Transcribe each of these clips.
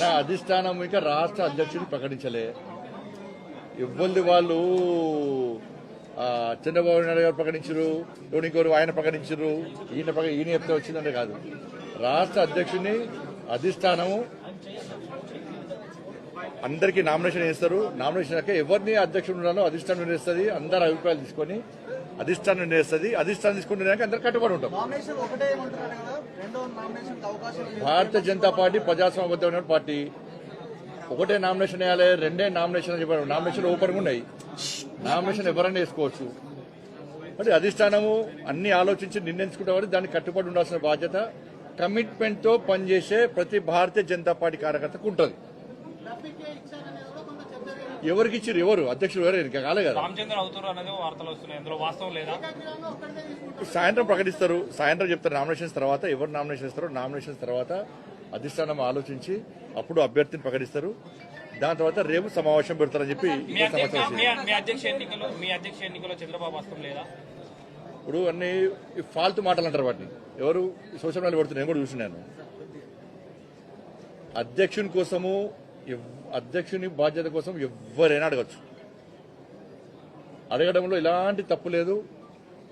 నా అధిష్టానం ఇంకా రాష్ట్ర అధ్యక్షుడిని ప్రకటించలే. ఇవ్వంది వాళ్ళు చంద్రబాబు నాయుడు గారు ప్రకటించరు ఎవరు ఇంకోరు ఆయన ప్రకటించరు ఈయన ఈయన చెప్తే వచ్చిందంటే కాదు. రాష్ట్ర అధ్యక్షుడిని అధిష్టానము అందరికీ నామినేషన్ వేస్తారు. నామినేషన్ అక్క ఎవరిని అధ్యక్షుడు ఉండాలో అధిష్టానం నిర్ణయిస్తుంది అందరి అభిప్రాయాలు తీసుకొని అధిష్టానం నిర్ణయిస్తుంది అధిష్టానం తీసుకునే అందరు కట్టుబడి ఉంటాం. భారతీయ జనతా పార్టీ ప్రజాస్వామ్యబద్ధమైన పార్టీ. ఒకటే నామినేషన్ వేయాలి రెండే నామినేషన్ చెప్పారు. నామినేషన్ ఓపెన్ ఉన్నాయి. నామినేషన్ ఎవరైనా వేసుకోవచ్చు. మరి అధిష్టానము అన్ని ఆలోచించి నిర్ణయించుకుంటామని దానికి కట్టుబడి ఉండాల్సిన బాధ్యత కమిట్మెంట్తో పనిచేసే ప్రతి భారతీయ జనతా పార్టీ కార్యకర్తకు ఉంటుంది. ఎవరికి ఇచ్చారు ఎవరు? అధ్యక్షుడు ఎవరు? ఇంకా కాలే కదా. సాయంత్రం ప్రకటిస్తారు. సాయంత్రం చెప్తారు నామినేషన్స్ తర్వాత. ఎవరు నామినేషన్ ఇస్తారో నామినేషన్స్ తర్వాత అధిష్టానం ఆలోచించి అప్పుడు అభ్యర్థిని ప్రకటిస్తారు. దాని తర్వాత రేపు సమావేశం పెడతారని చెప్పి ఇప్పుడు అన్ని ఫాల్తు మాటలు అంటారు వాటిని. ఎవరు సోషల్ మీడియా పెడుతున్నారు నేను కూడా చూసినాను అధ్యక్షుని కోసము అధ్యక్షుని బాధ్యత కోసం ఎవరైనా అడగచ్చు. అడగడంలో ఎలాంటి తప్పు లేదు.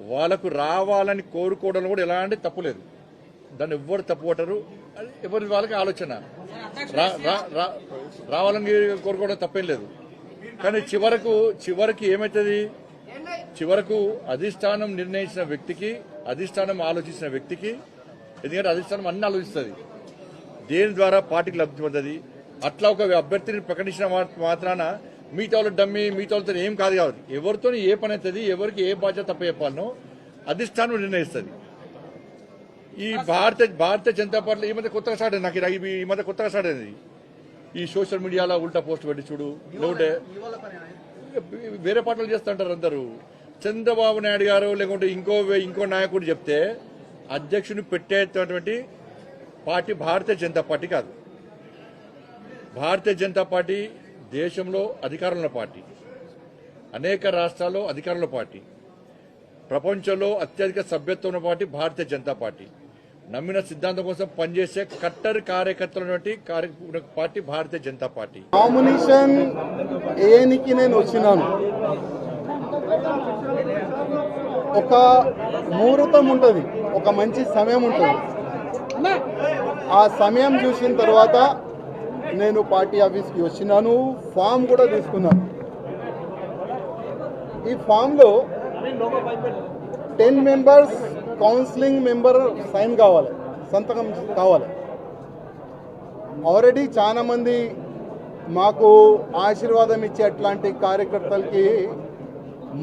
వాళ్ళకు రావాలని కోరుకోవడంలో కూడా ఎలాంటి తప్పు లేదు. దాన్ని ఎవ్వరు తప్పు పట్టరు. ఎవరి వాళ్ళకి ఆలోచన. రా- రా- రావాలని కోరుకోవడం తప్పేం లేదు. కానీ చివరకు చివరికి ఏమవుతుంది చివరకు అధిష్టానం నిర్ణయించిన వ్యక్తికి అధిష్టానం ఆలోచించిన వ్యక్తికి ఎందుకంటే అధిష్టానం అన్ని ఆలోచిస్తుంది. దేని ద్వారా పార్టీకి లబ్ధి పొందది అట్లా ఒక అభ్యర్థిని ప్రకటించిన మాత్రాన మిగతా వాళ్ళు డమ్మి మిగతా వాళ్ళతో ఏం కాదు కాదు ఎవరితో ఏ పని అవుతుంది ఎవరికి ఏ బాధ్యత తప్ప చెప్పాలనో అధిష్టానం నిర్ణయిస్తుంది. ఈ భారత భారతీయ జనతా పార్టీ ఈ మధ్య కొత్తగా స్టార్ట్ అయింది. నాకు ఈ మధ్య కొత్తగా స్టార్ట్ అయింది. ఈ సోషల్ మీడియాలో ఉల్టా పోస్ట్ పెట్టి చూడు. లేకుంటే. వేరే పార్టీలు చేస్తుంటారు అందరూ. చంద్రబాబు నాయుడు గారు లేకుంటే ఇంకో ఇంకో నాయకుడు చెప్తే అధ్యక్షుని పెట్టేటటువంటి పార్టీ భారతీయ జనతా పార్టీ కాదు. భారతీయ జనతా పార్టీ దేశంలో అధికారంలో పార్టీ. అనేక రాష్ట్రాల్లో అధికారంలో పార్టీ. ప్రపంచంలో అత్యధిక సభ్యత్వం ఉన్న పార్టీ భారతీయ జనతా పార్టీ. నమ్మిన సిద్ధాంతం కోసం పనిచేసే కట్టర్ కార్యకర్తలటువంటి party Bharatiya Janata party. Nomination ఏనికి నేను వచ్చినాను. ఒక ముహూర్తం ఉంటుంది. ఒక మంచి సమయం ఉంటుంది. ఆ సమయం చూసిన తర్వాత నేను పార్టీ ఆఫీస్కి వచ్చినాను ఫామ్ కూడా తీసుకున్నాను. ఈ ఫామ్లో ten members counselling member sign కావాలి సంతకం కావాలి. ఆల్రెడీ చాలా మంది మాకు ఆశీర్వాదం ఇచ్చే అట్లాంటి కార్యకర్తలకి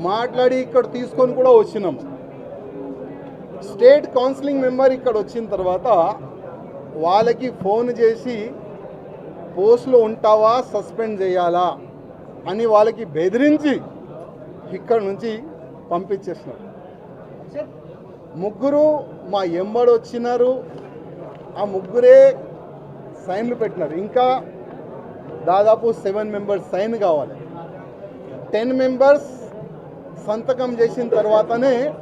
మాట్లాడి ఇక్కడ తీసుకొని కూడా వచ్చినాం. స్టేట్ కౌన్సిలింగ్ మెంబర్ ఇక్కడ వచ్చిన తర్వాత వాళ్ళకి ఫోన్ చేసి పోస్ట్లో ఉంటావా? సస్పెండ్ చేయాలా? అని వాళ్ళకి బెదిరించి ఇక్కడ నుంచి పంపించేసినారు ముగ్గురు మా ఎంబడి వచ్చినారు. ఆ ముగ్గురే సైన్లు పెట్టినారు. ఇంకా దాదాపు సెవెన్ మెంబర్స్ సైన్ కావాలి. టెన్ మెంబర్స్ సంతకం చేసిన తర్వాతనే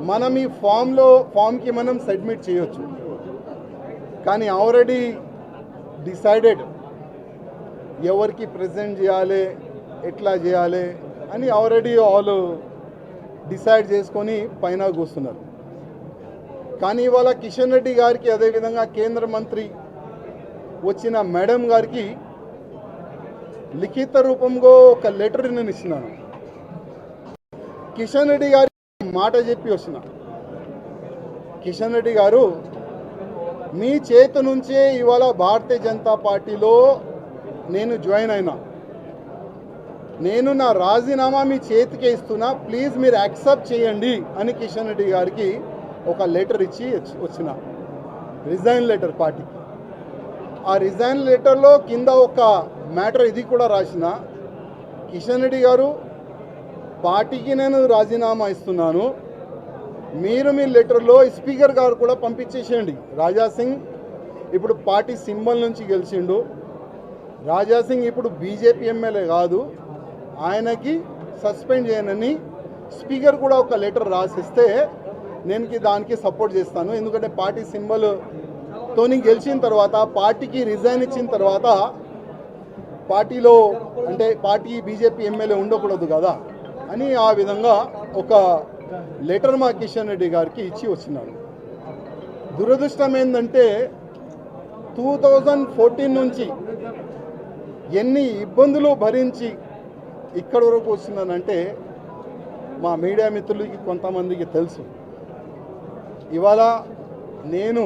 మనం ఈ ఫామ్లో ఫామ్కి మనం సబ్మిట్ చేయొచ్చు. కానీ ఆల్రెడీ డిసైడెడ్ ఎవరికి ప్రజెంట్ చేయాలి ఎట్లా చేయాలి అని ఆల్రెడీ వాళ్ళు డిసైడ్ చేసుకొని పైన కూస్తున్నారు. కానీ ఇవాళ కిషన్ రెడ్డి గారికి అదేవిధంగా కేంద్ర మంత్రి వచ్చిన మేడం గారికి లిఖిత రూపంలో ఒక లెటర్ నేను ఇచ్చినాను కిషన్ రెడ్డి గారి మాట చెప్పి వచ్చిన కిషన్ రెడ్డి గారు మీ చేతి నుంచే ఇవాళ భారతీయ జనతా పార్టీలో నేను జాయిన్ అయినా. నేను నా రాజీనామా మీ చేతికే ఇస్తున్నా ప్లీజ్ మీరు యాక్సెప్ట్ చేయండి అని కిషన్ రెడ్డి గారికి ఒక లెటర్ ఇచ్చి వచ్చిన. రిజైన్ లెటర్ పార్టీకి ఆ రిజైన్ లెటర్లో కింద ఒక మ్యాటర్ ఇది కూడా రాసిన. కిషన్ రెడ్డి గారు పార్టీకి నేను రాజీనామా ఇస్తున్నాను. మీరు మీ లెటర్లో స్పీకర్ గారు కూడా పంపించేసేయండి. రాజా సింగ్ ఇప్పుడు పార్టీ సింబల్ నుంచి గెలిచిండు. రాజా సింగ్ ఇప్పుడు బీజేపీ ఎమ్మెల్యే కాదు. ఆయనకి సస్పెండ్ చేయనని స్పీకర్ కూడా ఒక లెటర్ రాసిస్తే నేను దానికి సపోర్ట్ చేస్తాను. ఎందుకంటే పార్టీ సింబల్ తోని గెలిచిన తర్వాత పార్టీకి రిజైన్ ఇచ్చిన తర్వాత పార్టీలో అంటే పార్టీ బీజేపీ ఎమ్మెల్యే ఉండకూడదు కదా అని ఆ విధంగా ఒక లెటర్ మా కిషన్ రెడ్డి గారికి ఇచ్చి వచ్చినాను దురదృష్టం ఏంటంటే టూ థౌజండ్ ఫోర్టీన్ నుంచి ఎన్ని ఇబ్బందులు భరించి ఇక్కడి వరకు వచ్చిందనంటే మా మీడియా మిత్రులకి కొంతమందికి తెలుసు. ఇవాళ నేను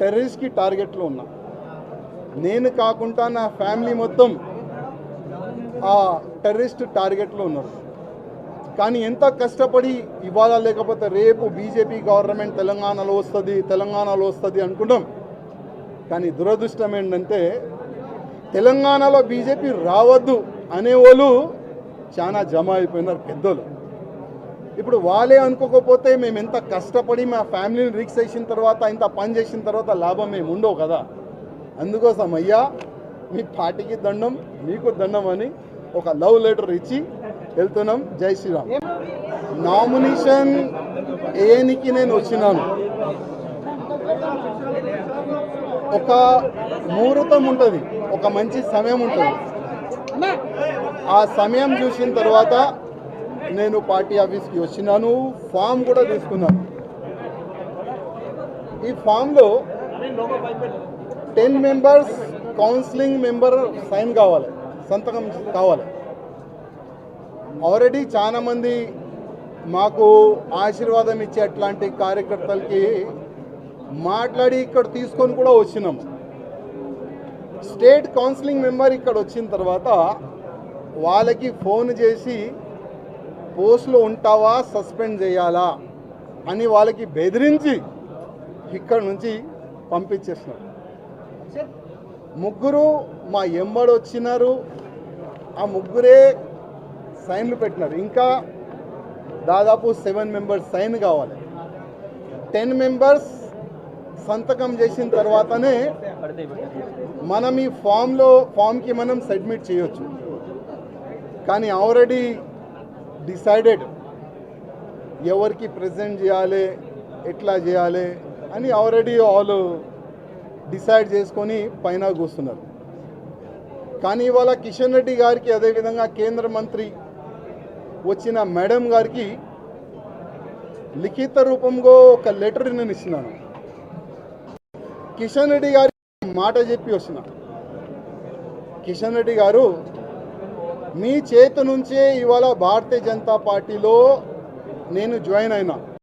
టెర్రరిస్ట్కి టార్గెట్లో ఉన్నా. నేను కాకుండా నా ఫ్యామిలీ మొత్తం ఆ టెర్రరిస్ట్ టార్గెట్లో ఉన్నారు. కానీ ఎంత కష్టపడి ఇవాళ లేకపోతే రేపు బీజేపీ గవర్నమెంట్ తెలంగాణలో వస్తుంది తెలంగాణలో వస్తుంది అనుకుంటాం కానీ దురదృష్టం ఏంటంటే తెలంగాణలో బీజేపీ రావద్దు అనేవాళ్ళు చాలా జమ అయిపోయినారు పెద్దోళ్ళు. ఇప్పుడు వాళ్ళే అనుకోకపోతే మేము ఎంత కష్టపడి మా ఫ్యామిలీని రిక్స్ చేసిన తర్వాత ఇంత పని చేసిన తర్వాత లాభం మేము ఉండవు కదా. అందుకోసం అయ్యా మీ పార్టీకి దండం మీకు దండం అని ఒక లవ్ లెటర్ ఇచ్చి వెళ్తున్నాం. జై శ్రీరామ్. నామినేషన్ ఏనికి నేను వచ్చినాను? ఒక ముహూర్తం ఉంటుంది. ఒక మంచి సమయం ఉంటుంది. ఆ సమయం చూసిన తర్వాత నేను పార్టీ ఆఫీస్కి వచ్చినాను. ఫామ్ కూడా తీసుకున్నాను. ఈ ఫామ్లో ten members counselling member sign కావాలి. సంతకం కావాలి. ఆల్రెడీ చాలామంది మాకు ఆశీర్వాదం ఇచ్చే అట్లాంటి కార్యకర్తలకి మాట్లాడి ఇక్కడ తీసుకొని కూడా వచ్చినాము స్టేట్ కౌన్సిలింగ్ మెంబర్ ఇక్కడ వచ్చిన తర్వాత వాళ్ళకి ఫోన్ చేసి పోస్ట్లో ఉంటావా సస్పెండ్ చేయాలా అని వాళ్ళకి బెదిరించి ఇక్కడ నుంచి పంపించేసినారు ముగ్గురు మా ఎంబడి వచ్చినారు. ఆ ముగ్గురే సైన్లు పెట్టినారు. ఇంకా దాదాపు సెవెన్ మెంబర్స్ సైన్ కావాలి. టెన్ మెంబర్స్ సంతకం చేసిన తర్వాతనే మనం ఈ ఫామ్లో ఫామ్కి మనం సబ్మిట్ చేయొచ్చు. కానీ ఆల్రెడీ డిసైడెడ్ ఎవరికి ప్రజెంట్ చేయాలి ఎట్లా చేయాలి అని ఆల్రెడీ వాళ్ళు డిసైడ్ చేసుకొని పైన కూస్తున్నారు కానీ ఇవాళ కిషన్ రెడ్డి గారికి అదేవిధంగా కేంద్ర మంత్రి వచ్చిన మేడం గారికి లిఖిత రూపంలో ఒక లెటర్ నేను ఇచ్చినాను కిషన్ రెడ్డి గారి మాట చెప్పి వచ్చిన కిషన్ రెడ్డి గారు మీ చేతి నుంచే ఇవాళ భారతీయ జనతా పార్టీలో నేను జాయిన్ అయినా.